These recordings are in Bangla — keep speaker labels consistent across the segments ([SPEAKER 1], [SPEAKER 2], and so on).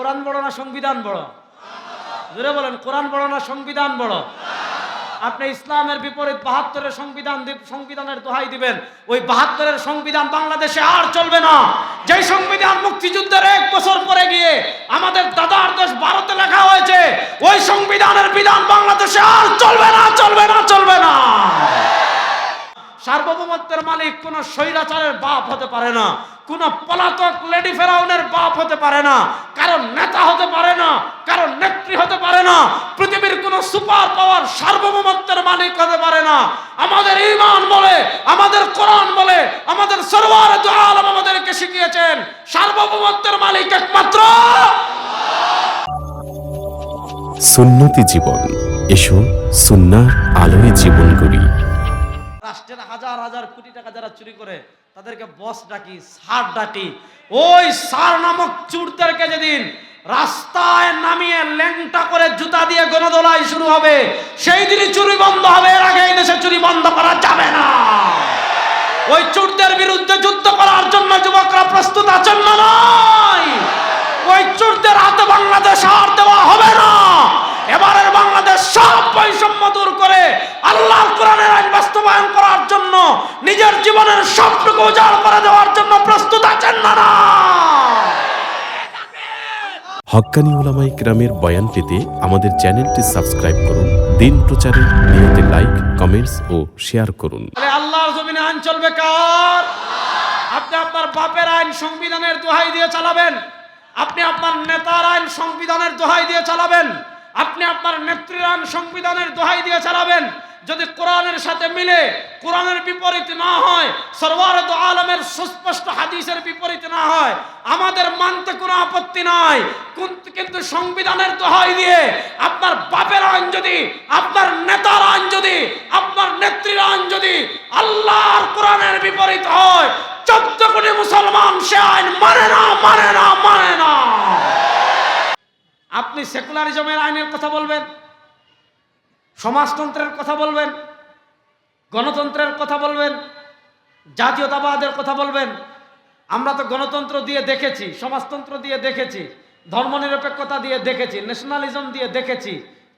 [SPEAKER 1] কোরআন বড় না, সংবিধান বড় জোরে বলেন, কোরআন বড় না, সংবিধান বড় আপনি ইসলামের বিপরীত বাহাত্তরের সংবিধান সংবিধানের দোহাই দিবেন। ওই বাহাত্তরের সংবিধান বাংলাদেশে আর চলবে না। যেই সংবিধান মুক্তিযুদ্ধের এক বছর পরে গিয়ে আমাদের দাদার দেশ ভারতে লেখা হয়েছে, ওই সংবিধানের বিধান বাংলাদেশে আর চলবে না চলবে না চলবে না। সার্বভৌমত্বের মালিক কোন স্বৈরাচারের বাপ হতে পারে না, কোন পলাতক লেডি ফেরাউনের বাপ হতে পারে না কারণ নেতা হতে পারে না, কারণ নেত্রী হতে পারে না, পৃথিবীর কোন সুপার পাওয়ার সার্বভৌমত্বের মালিক হতে পারে না। আমাদের ইমান বলে, আমাদের কোরআন বলে, আমাদের সরওয়ার দু আলম আমাদেরকে শিখিয়েছেন, সার্বভৌমত্বের মালিক একমাত্র
[SPEAKER 2] সুন্নতি জীবন। এসো সুন্নার আলোয় জীবন গড়ি
[SPEAKER 1] রাষ্ট্রের হাজার হাজার কোটি টাকা যারা চুরি করে, তাদেরকে বস ডাকি সার ডাকি। ওই সার নামক চুরদেরকে যেদিন রাস্তায় নামিয়ে ল্যাংটা করে জুতা দিয়ে গণদোলাই শুরু হবে, সেই দিনই চুরি বন্ধ হবে। এর আগে এই দেশে চুরি বন্ধ করা যাবে না। ওই চুরদের বিরুদ্ধে যুদ্ধ করার জন্য যুবকরা প্রস্তুত আছেন না নয় ওই চুরদের হাতে বাংলাদেশ আর দেওয়া হবে না এবারের বাংলাদেশ সব বৈষম্য দূর করে আল্লাহর কোরআনের আইন বাস্তবায়ন করার জন্য নিজের জীবনের সবটুকু উজাড় করে দেওয়ার জন্য প্রস্তুত আছেন না না
[SPEAKER 2] হক্কানি ওলামাই গ্রামের বয়ান পেতে আমাদের চ্যানেলটি সাবস্ক্রাইব করুন দিন প্রচারে নিয়তে লাইক কমেন্টস ও শেয়ার করুন।
[SPEAKER 1] আল্লাহর জমিনে আইন চলবে কার? আপনি আপনার বাপের আইন সংবিধানের দোহাই দিয়ে চালাবেন। আপনি আপনার নেতার আইন সংবিধানের দোহাই দিয়ে চালাবেন। আপনি আপনার নেত্রীর আইন সংবিধানের দোহাই দিয়ে চালাবেন। যদি কোরআনের সাথে মিলে, কোরআনের বিপরীত না হয় সর্বারদ আলমের সুস্পষ্ট হাদিসের বিপরীত না হয়, আমাদের মানতে কোনো আপত্তি নাই। কিন্তু সংবিধানের দোহাই দিয়ে আপনার বাপের আইন যদি, আপনার নেতার আইন যদি, আপনার নেত্রীর আইন যদি আল্লাহর কোরআনের বিপরীত হয়, চোদ্দ কোটি মুসলমান সে আইন মানে না মানে না মানে না। আপনি সেকুলারিজমের আইনের কথা বলবেন? সমাজতন্ত্রের কথা বলবেন, গণতন্ত্রের কথা বলবেন, জাতীয়তাবাদের কথা বলবেন। আমরা তো গণতন্ত্র দিয়ে দেখেছি, সমাজতন্ত্র দিয়ে দেখেছি, ধর্মনিরপেক্ষতা দিয়ে দেখেছি ন্যাশনালিজম দিয়ে দেখেছি।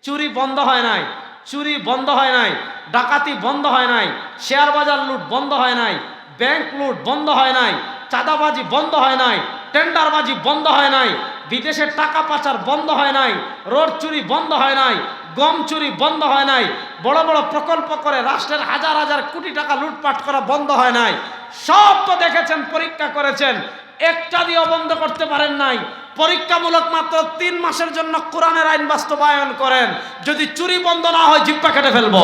[SPEAKER 1] চুরি বন্ধ হয় নাই, চুরি বন্ধ হয় নাই, ডাকাতি বন্ধ হয় নাই শেয়ার বাজার লুট বন্ধ হয় নাই ব্যাংক লুট বন্ধ হয় নাই, চাঁদাবাজি বন্ধ হয় নাই টেন্ডারবাজি বন্ধ হয় নাই বিদেশের টাকা পাচার বন্ধ হয় নাই, রোড চুরি বন্ধ হয় নাই, গম চুরি বন্ধ হয় নাই, বড় বড় প্রকল্প করে রাষ্ট্রের হাজার হাজার কোটি টাকা লুটপাট করা বন্ধ হয় নাই। সব তো দেখেছেন, পরীক্ষা করেছেন, একটা দিয়েও বন্ধ করতে পারেন নাই। পরীক্ষামূলক মাত্র তিন মাসের জন্য কোরআনের আইন বাস্তবায়ন করেন। যদি চুরি বন্ধ না হয়, জিব্বা কেটে ফেলব।